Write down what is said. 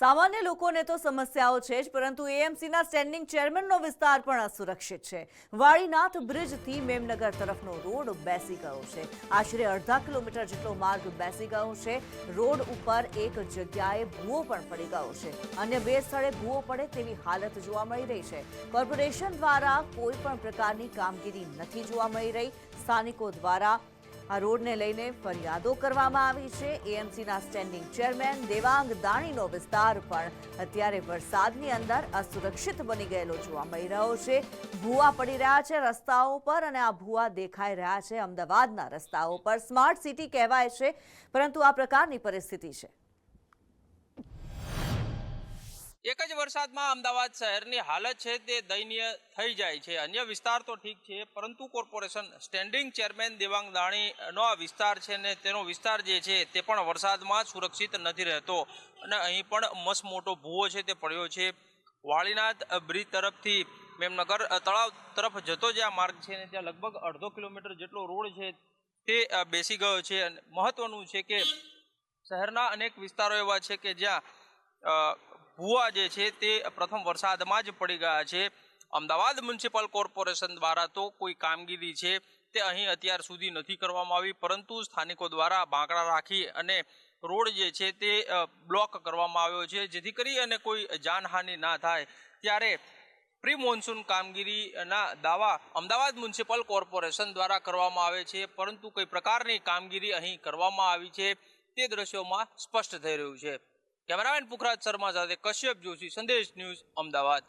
સામાન્ય લોકોને તો સમસ્યાઓ છે જ, પરંતુ એએમસીના સ્ટેન્ડિંગ ચેરમેનનો વિસ્તાર પણ અસુરક્ષિત છે. વાળીનાથ બ્રિજથી મેમનગર તરફનો રોડ બેસી ગયો છે. આશરે અડધા કિલોમીટર જેટલો માર્ગ બેસી ગયો છે. રોડ ઉપર એક જગ્યાએ ભૂવો પણ પડી ગયો છે. અન્ય બે સ્થળે ભૂવો પડે તેવી હાલત જોવા મળી રહી છે. કોર્પોરેશન દ્વારા કોઈ પણ પ્રકારની કામગીરી નથી જોવા મળી રહી. સ્થાનિકો દ્વારા આ રોડને લઈને ફરિયાદો કરવામાં આવી છે. એએમસીના સ્ટેન્ડિંગ ચેરમેન દેવાંગ દાણીનો વિસ્તાર પણ અત્યારે વરસાદની અંદર અસુરક્ષિત બની ગયેલો જોવા મળી રહ્યો છે. ભૂવા પડી રહ્યા છે રસ્તાઓ પર અને આ ભૂવા દેખાઈ રહ્યા છે. અમદાવાદના રસ્તાઓ પર સ્માર્ટ સિટી કહેવાય છે. પરંતુ આ પ્રકારની પરિસ્થિતિ છે. જ વરસાદમાં અમદાવાદ શહેરની હાલત છે તે દયનીય થઈ જાય છે. અન્ય વિસ્તાર તો ઠીક છે, પરંતુ કોર્પોરેશન સ્ટેન્ડિંગ ચેરમેન દેવાંગ દાણીનો આ વિસ્તાર છે ને તેનો વિસ્તાર જે છે તે પણ વરસાદમાં સુરક્ષિત નથી રહેતો. અને અહીં પણ મસ્ત મોટો ભૂવો છે તે પડ્યો છે. વાળીનાથ બ્રિજ તરફથી મેમનગર તળાવ તરફ જતો જે આ માર્ગ છે ને ત્યાં લગભગ અડધો કિલોમીટર જેટલો રોડ છે તે બેસી ગયો છે. અને મહત્વનું છે કે શહેરના અનેક વિસ્તારો એવા છે કે જ્યાં ભૂવા જે છે તે પ્રથમ વરસાદમાં જ પડી ગયા છે. અમદાવાદ મ્યુનિસિપલ કોર્પોરેશન દ્વારા તો કોઈ કામગીરી છે તે અહીં અત્યાર સુધી નથી કરવામાં આવી, પરંતુ સ્થાનિકો દ્વારા બાંકડા રાખી અને રોડ જે છે તે બ્લોક કરવામાં આવ્યો છે. જેથી કરી અને કોઈ જાનહાનિ ના થાય ત્યારે પ્રી મોન્સૂન કામગીરીના દાવા અમદાવાદ મ્યુનિસિપલ કોર્પોરેશન દ્વારા કરવામાં આવે છે, પરંતુ કોઈ પ્રકારની કામગીરી અહીં કરવામાં આવી છે તે દ્રશ્યોમાં સ્પષ્ટ થઈ રહ્યું છે. કેમેરામેન પુખરાજ શર્મા સાથે કશ્યપ જોશી સંદેશ ન્યૂઝ અમદાવાદ.